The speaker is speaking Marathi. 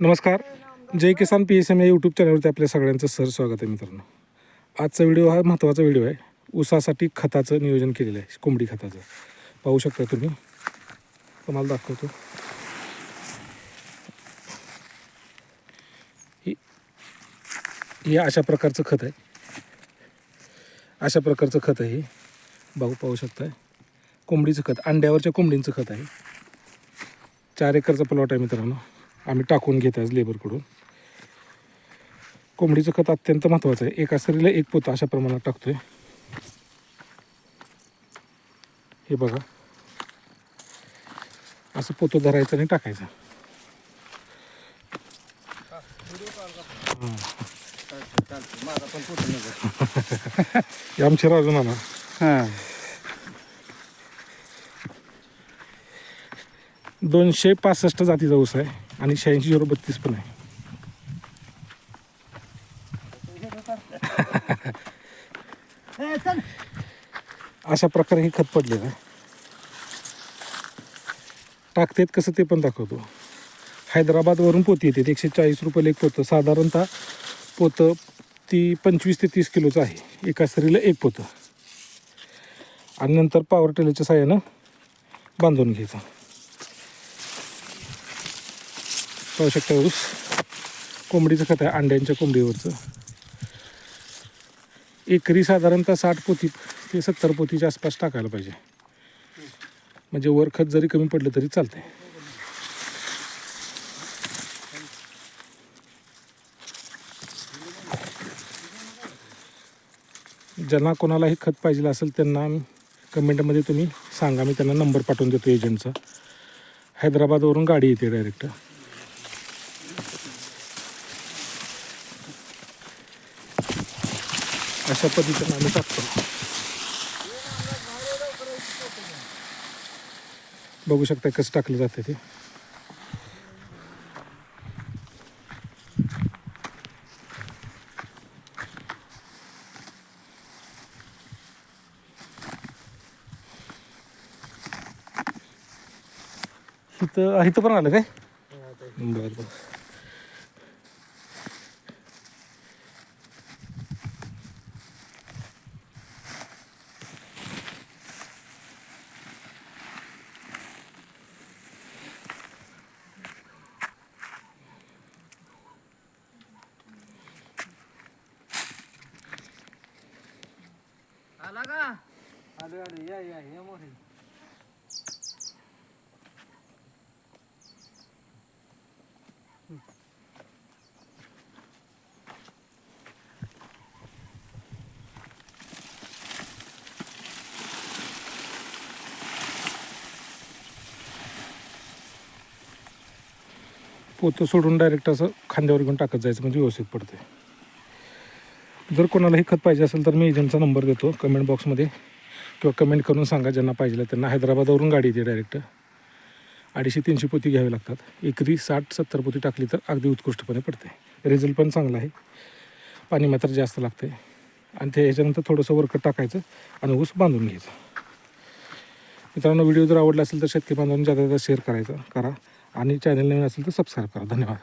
नमस्कार. जय किसान पी एस एम या यूट्यूब चॅनलवरती आपल्या सगळ्यांचं सर स्वागत आहे मित्रांनो. आजचा व्हिडिओ हा महत्त्वाचा व्हिडिओ आहे. ऊसासाठी खताचं नियोजन केलेलं आहे. कोंबडी खताचं. पाहू शकता तुम्ही. तुम्हाला दाखवतो. हे अशा प्रकारचं खत आहे. अशा प्रकारचं खत आहे हे. बघू पाहू शकताय. कोंबडीचं खत. अंड्यावरच्या कोंबडींचं खत आहे. चार एकरचा प्लॉट आहे मित्रांनो. आम्ही टाकून घेत आज लेबरकडून. कोंबडीचं खत अत्यंत महत्त्वाचं आहे. एका सरीला एक पोतं अशा प्रमाणात टाकतोय. हे बघा. असं पोतं धरायचं आणि टाकायचं. आमचे राजू नाना हां. दोनशे पासष्ट जातीचा ऊस आहे. आणि शहाऐंशी झिरो बत्तीस पण आहे. अशा प्रकारे हे खत पडलेलं आहे. टाकतेत कसं ते पण दाखवतो. हैदराबादवरून पोती येते एकशे चाळीस रुपयाला एक पोतं. साधारणतः पोतं ती पंचवीस ते तीस किलोचं आहे. एका सरीला एक पोतं. आणि नंतर पॉवर टेलरच्या साह्यानं बांधून घ्यायचं. पाहू शकता ऊस. कोंबडीचं खत आहे अंड्यांच्या कोंबडीवरचं. एकरी साधारणतः साठ पोती ते सत्तर पोतीच्या आसपास टाकायला पाहिजे. म्हणजे वर खत जरी कमी पडलं तरी चालते ज्यांना कोणालाही खत पाहिजे असेल त्यांना कमेंटमध्ये तुम्ही सांगा. मी त्यांना नंबर पाठवून देतो एजंटचा. हैदराबादवरून गाडी येते डायरेक्ट. अशा पद्धतीनं आम्ही टाकतो. बघू शकता कसं टाकलं जातं ते. इथं इथं पण आलं काय? बरं बरं. आला का? आलो आलो. या या या मोरे. पोतं सोडून डायरेक्ट असं खांद्यावर घेऊन टाकत जायचं म्हणजे व्यवस्थित पडते जर कोणालाही खत पाहिजे असेल तर मी एजंटचा नंबर देतो कमेंट बॉक्समध्ये किंवा कमेंट करून सांगा ज्यांना पाहिजे त्यांना. हैदराबादवरून गाडी येते डायरेक्ट अडीचशे तीनशे पोती घ्यावी लागतात. एकरी साठ सत्तर पोती टाकली तर अगदी उत्कृष्टपणे पडते. रिझल्ट पण चांगला आहे. पाणी मात्र जास्त लागते आणि ते ह्याच्यानंतर थोडंसं वरकट टाकायचं आणि ऊस बांधून घ्यायचं. मित्रांनो व्हिडिओ जर आवडला असेल तर शेतकरी बांधवांनी जाता जास्त शेअर करायचा करा. आणि चॅनल नवीन असेल तर सबस्क्राईब करा. धन्यवाद.